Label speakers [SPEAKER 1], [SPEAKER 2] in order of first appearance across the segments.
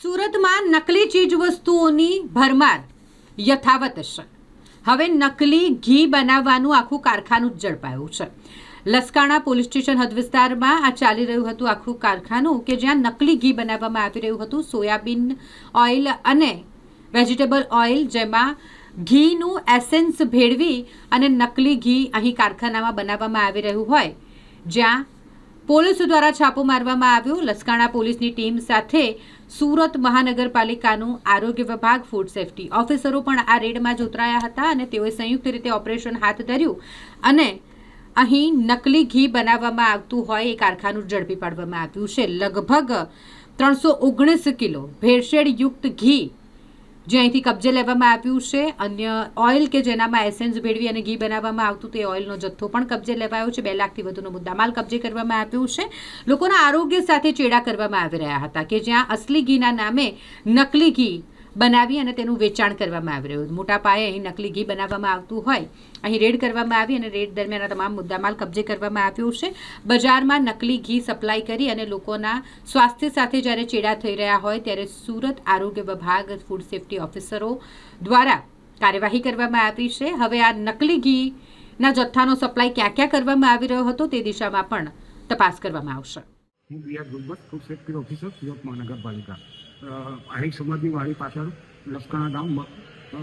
[SPEAKER 1] સુરતમાં નકલી ચીજવસ્તુઓની ભરમાર યથાવત છે. હવે નકલી ઘી બનાવવાનું આખું કારખાનું જ ઝડપાયું છે. લસકાણા પોલીસ સ્ટેશન હદ વિસ્તારમાં આ ચાલી રહ્યું હતું આખું કારખાનું કે જ્યાં નકલી ઘી બનાવવામાં આવી રહ્યું હતું. સોયાબીન ઓઇલ અને વેજીટેબલ ઓઇલ જેમાં ઘીનું એસેન્સ ભેળવી અને નકલી ઘી અહીં કારખાનામાં બનાવવામાં આવી રહ્યું હોય, જ્યાં પોલીસ દ્વારા છાપો મારવામાં આવ્યો. લસકાણા પોલીસની ટીમ સાથે સુરત મહાનગરપાલિકાનું આરોગ્ય વિભાગ ફૂડ સેફટી ઓફિસરો પણ આ રેડમાં જોતરાયા હતા અને તેઓએ સંયુક્ત રીતે ઓપરેશન હાથ ધર્યું અને અહીં નકલી ઘી બનાવવામાં આવતું હોય એ કારખાનું ઝડપી પાડવામાં આવ્યું છે. લગભગ ત્રણસો ઓગણીસ કિલો ભેળસેળયુક્ત ઘી જે અહીંથી કબજે લેવામાં આવ્યું છે, અન્ય ઓઇલ કે જેનામાં એસેન્સ ભેળવી અને ઘી બનાવવામાં આવતું તે ઓઇલનો જથ્થો પણ કબજે લેવાયો છે. બે લાખથી વધુનો મુદ્દામાલ કબજે કરવામાં આવ્યું છે. લોકોના આરોગ્ય સાથે ચેડા કરવામાં આવી રહ્યા હતા કે જ્યાં અસલી ઘીના નામે નકલી ઘી બનાવી અને તેનું વેચાણ કરવામાં આવી રહ્યું. મોટા પાયે અહીં નકલી ઘી બનાવવામાં આવતું હોય, અહીં રેડ કરવામાં આવી અને રેડ દરમિયાન તમામ મુદ્દામાલ કબજે કરવામાં આવ્યો છે. બજારમાં નકલી ઘી સપ્લાય કરી અને લોકોના સ્વાસ્થ્ય સાથે જ્યારે ચેડા થઈ રહ્યા હોય ત્યારે સુરત આરોગ્ય વિભાગ ફૂડ સેફ્ટી ઓફિસરો દ્વારા કાર્યવાહી કરવામાં આવી છે. હવે આ નકલી ઘીના જથ્થાનો સપ્લાય ક્યાં ક્યાં કરવામાં આવી રહ્યો હતો તે દિશામાં પણ તપાસ કરવામાં આવશે.
[SPEAKER 2] હું R Gulbat food safety officer, Surat મહાનગરપાલિકા. આહિર સમાજની વાડી પાછળ લસકાણા ગામમાં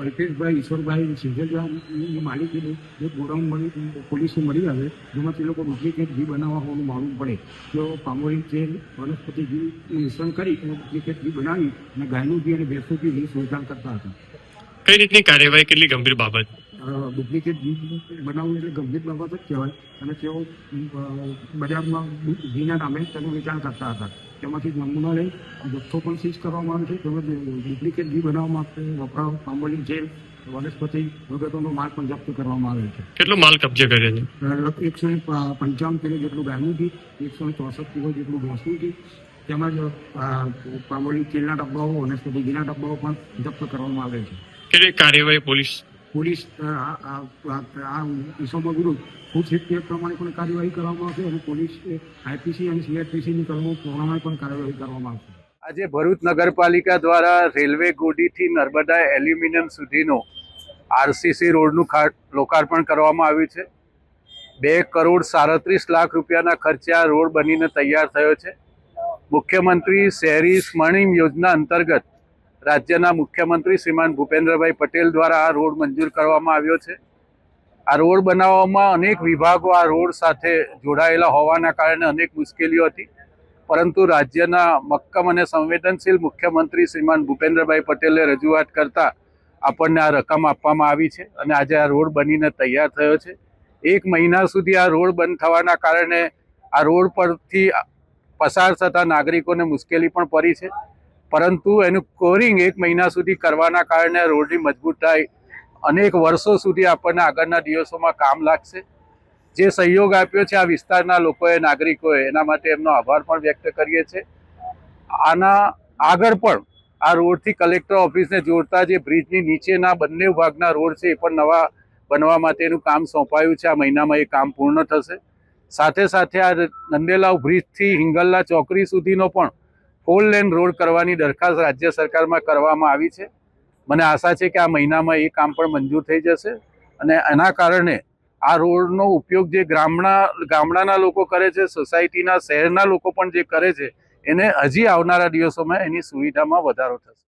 [SPEAKER 2] હિતેશભાઈ, ઈશ્વરભાઈ સિંધેજાની માલિકીનું જે ગોડાઉન મળી, પોલીસને મળી આવે જેમાંથી લોકો ડુપ્લિકેટ ઘી બનાવવા હોવાનું માલુમ પડે. તો પામોરી તેલ, વનસ્પતિ ઘીનું મિશ્રણ કરી ડુપ્લિકેટ ઘી બનાવી અને ગાયનું ઘી અને ભેંસનું ઘી વેચાણ કરતા હતા.
[SPEAKER 3] કઈ રીતની કાર્યવાહી, કેટલી ગંભીર બાબત?
[SPEAKER 2] ડુપ્લિકેટ ઘી બનાવવું એટલે ગંભીર બાબત જ કહેવાય. અને તેઓ બજારમાં ઘીના નામે તેનું વેચાણ કરતા હતા. તેમાંથી નમૂના લઈ જથ્થો પણ સીઝ કરવામાં આવે છે. તેમજ ડુપ્લિકેટ ઘી બનાવવા માટે વપરાવ પામોલી જેલ વનસ્પતિ વગેરેનો માલ પણ જપ્ત કરવામાં આવે છે.
[SPEAKER 3] કેટલો માલ કબજે કર્યો છે?
[SPEAKER 2] એકસો પંચાવન કિલો જેટલું ગાયનું ઘી એકસો ચોસઠ કિલો જેટલું ભેંસનું ઘી તેમજ પામોલી તેલના ડબ્બાઓ વનસ્પતિ ઘીના ડબ્બાઓ પણ જપ્ત કરવામાં આવે છે.
[SPEAKER 3] કેટલી કાર્યવાહી પોલીસ
[SPEAKER 2] પોલીસ ઇસમો વિરુદ્ધ ફૂડ સેફ્ટી એક્ટ પ્રમાણે પણ કાર્યવાહી કરવામાં આવશે અને પોલીસ આઈપીસી અને સીઆરપીસીની કલમો પ્રમાણે પણ કાર્યવાહી કરવામાં આવશે.
[SPEAKER 4] આજે ભરૂચ નગરપાલિકા દ્વારા રેલવે ગોડીથી નર્મદા એલ્યુમિનિયમ સુધીનો આરસીસી રોડનું લોકાર્પણ કરવામાં આવ્યું છે. બે કરોડ સાડત્રીસ લાખ રૂપિયાના ખર્ચે આ રોડ બનીને તૈયાર થયો છે. મુખ્યમંત્રી શહેરી સ્મરણિમ યોજના અંતર્ગત રાજ્યના મુખ્યમંત્રી શ્રીમાન ભૂપેન્દ્રભાઈ પટેલ દ્વારા આ રોડ મંજૂર કરવામાં આવ્યો છે. આ રોડ બનાવવામાં અનેક વિભાગો આ રોડ સાથે જોડાયેલા હોવાના કારણે અનેક મુશ્કેલીઓ હતી. પરંતુ રાજ્યના મક્કમ અને સંવેદનશીલ મુખ્યમંત્રી શ્રીમાન ભૂપેન્દ્રભાઈ પટેલે રજૂઆત કરતાં આપણને આ રકમ આપવામાં આવી છે અને આજે આ રોડ બનીને તૈયાર થયો છે. એક મહિના સુધી આ રોડ બંધ થવાના કારણે આ રોડ પરથી પસાર થતા નાગરિકોને મુશ્કેલી પણ પડી છે. પરંતુ એનું કોરિંગ એક મહિના સુધી કરવાના કારણે રોડની મજબૂતાઈ અનેક વર્ષો સુધી આપણને આગળના દિવસોમાં કામ લાગશે. જે સહયોગ આપ્યો છે આ વિસ્તારના લોકોએ, નાગરિકોએ, એના માટે એમનો આભાર પણ વ્યક્ત કરીએ છીએ. આના આગળ પણ આ રોડથી કલેક્ટર ઓફિસને જોડતા જે બ્રિજની નીચેના બંને ભાગના રોડ છે એ પણ નવા બનવા માટેનું કામ સોંપાયું છે. આ મહિનામાં એ કામ પૂર્ણ થશે. સાથે સાથે આ નંદેલાવ બ્રિજથી હિંગલ્લા ચોકડી સુધીનો પણ ફોર લેન રોડ કરવાની દરખાસ્ત રાજ્ય સરકારમાં કરવામાં આવી છે. મને આશા છે કે આ મહિનામાં એ કામ પણ મંજૂર થઈ જશે અને એના કારણે આ રોડનો ઉપયોગ જે ગામડા ગામડાના લોકો કરે છે, સોસાયટીના શહેરના લોકો પણ જે કરે છે, એને હજી આવનારા દિવસોમાં એની સુવિધામાં વધારો થશે.